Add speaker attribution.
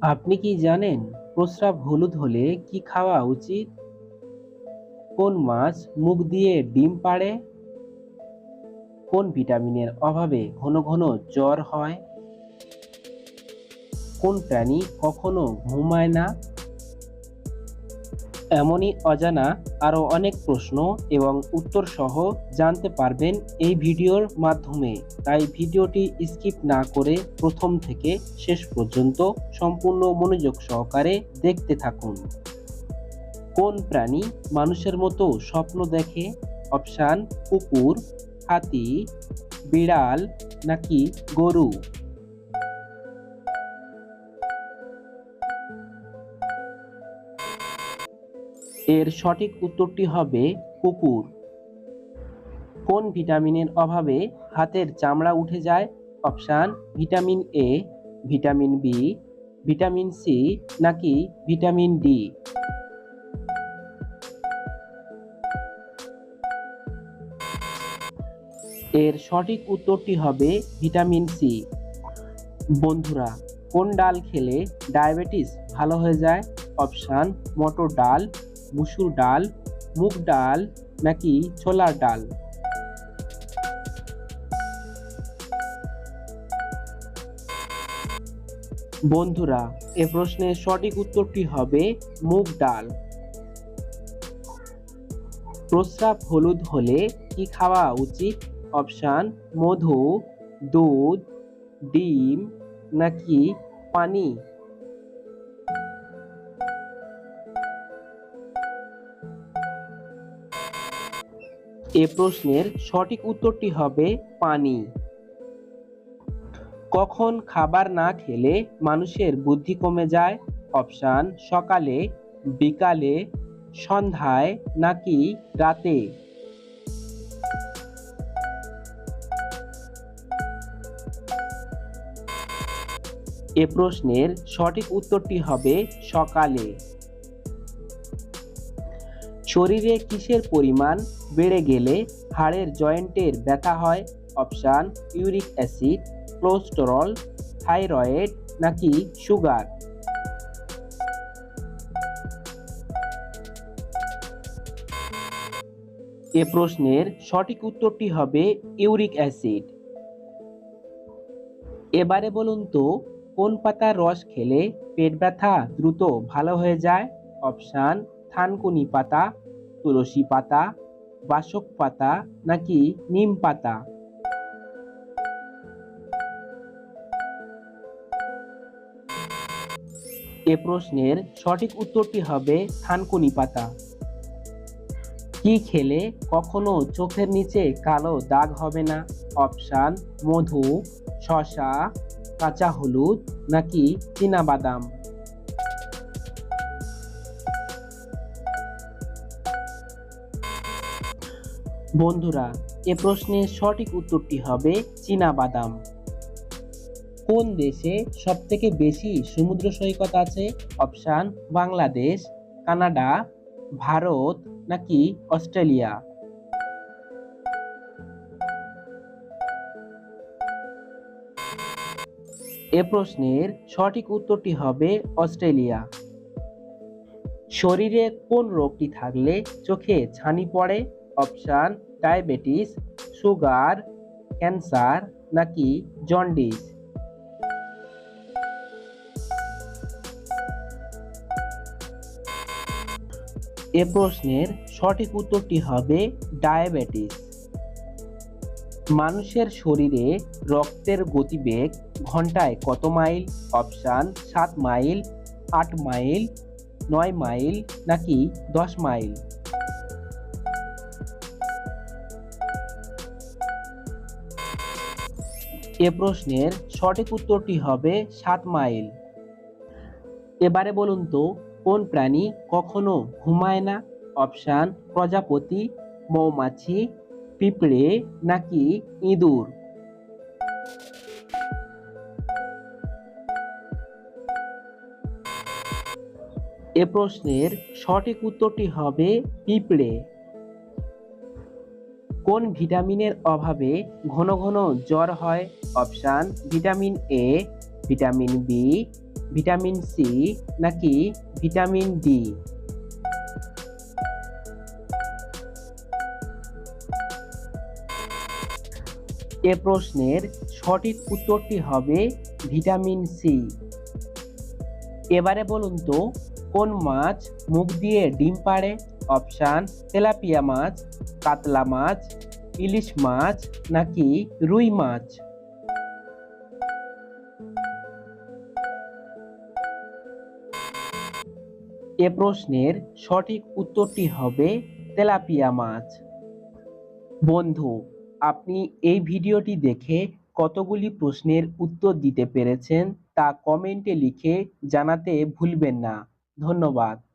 Speaker 1: আপনি কি জানেন প্রস্রাব হলুদ হলে কি খাওয়া উচিত? কোন মাছ মুখ দিয়ে ডিম পাড়ে? কোন ভিটামিনের অভাবে ঘন ঘন জ্বর হয়? কোন প্রাণী কখনো ঘুমায় না? এমনই অজানা আরও অনেক প্রশ্ন এবং উত্তর সহ জানতে পারবেন এই ভিডিওর মাধ্যমে। তাই ভিডিওটি স্কিপ না করে প্রথম থেকে শেষ পর্যন্ত সম্পূর্ণ মনোযোগ সহকারে দেখতে থাকুন। কোন প্রাণী মানুষের মতো স্বপ্ন দেখে? অপশান, কুকুর, হাতি, বিড়াল নাকি গরু? এর সঠিক উত্তরটি হবে কুকুর। কোন ভিটামিনের অভাবে হাতের চামড়া উঠে যায়? Option, vitamin A, vitamin B, vitamin C নাকি ভিটামিন ডি? এর সঠিক উত্তরটি হবে ভিটামিন সি। বন্ধুরা, কোন ডাল খেলে ডায়াবেটিস ভালো হয়ে যায়? অপশান, মটর ডাল মুসুর ডাল, মুগ ডাল নাকি ছোলার ডাল? বন্ধুরা, এ প্রশ্নের সঠিক উত্তরটি হবে মুগ ডাল। প্রস্রাব হলুদ হলে কি খাওয়া উচিত? অপশান, মধু, দুধ, ডিম নাকি পানি? এ প্রশ্নের সঠিক উত্তরটি হবে পানি। কখন খাবার না খেলে মানুষের বুদ্ধি কমে যায়? অপশান, সকালে, বিকালে, সন্ধ্যায় নাকি রাতে? এ প্রশ্নের সঠিক উত্তরটি হবে সকালে। শরীরে কিসের পরিমাণ বেড়ে গেলে হাড়ের জয়েন্টের ব্যথা হয়? Option, uric acid, cholesterol, thyroid নাকি সুগার? এ প্রশ্নের সঠিক উত্তরটি হবে ইউরিক অ্যাসিড। এবারে বলুন তো, কোন পাতার রস খেলে পেট ব্যথা দ্রুত ভালো হয়ে যায়? অপশান, থানকুনি পাতা তুলসী পাতা, বাসক পাতা নাকি নিম পাতা? এ প্রশ্নের সঠিক উত্তরটি হবে থানকুনি পাতা। কি খেলে কখনো চোখের নিচে কালো দাগ হবে না? অপশান, মধু শশা কাঁচা হলুদ নাকি বাদাম বন্ধুরা, এ প্রশ্নের সঠিক উত্তরটি হবে বাদাম কোন দেশে সবথেকে বেশি সমুদ্র সৈকত আছে? অপশান, বাংলাদেশ, কানাডা, ভারত নাকি অস্ট্রেলিয়া? এ প্রশ্নের সঠিক উত্তরটি হবে অস্ট্রেলিয়া। শরীরে কোন রোগটি থাকলে চোখে ছানি পড়ে? অপশান ডায়াবেটিস, সুগার, ক্যান্সার নাকি জন্ডিস? এ প্রশ্নের সঠিক উত্তরটি হবে ডায়াবেটিস। মানুষের শরীরে রক্তের গতিবেগ ঘন্টায় কত মাইল? অপশান সাত মাইল, আট মাইল, নয় মাইল নাকি দশ মাইল? এ প্রশ্নের সঠিক উত্তরটি হবে সাত মাইল। এবারে বলুন তো, কোন প্রাণী কখনো ঘুমায় না? অপশান, প্রজাপতি, মৌমাছি, পিঁপড়ে নাকি ইঁদুর? এ প্রশ্নের সঠিক উত্তরটি হবে পিঁপড়ে। কোন ভিটামিনের অভাবে ঘন ঘন জ্বর হয়? Option, vitamin A vitamin B vitamin C নাকি ভিটামিন ডি এ প্রশ্নের সঠিক উত্তরটি হবে ভিটামিন সি এবারে বলুন তো, কোন মাছ মুখ দিয়ে ডিম পাড়ে? অপশান তেলাপিয়া মাছ, কাতলা মাছ, ইলিশ মাছ নাকি রুই মাছ? এ প্রশ্নের সঠিক উত্তরটি হবে তেলাপিয়া মাছ। বন্ধু, আপনি এই ভিডিওটি দেখে কতগুলি প্রশ্নের উত্তর দিতে পেরেছেন তা কমেন্টে লিখে জানাতে ভুলবেন না। ধন্যবাদ।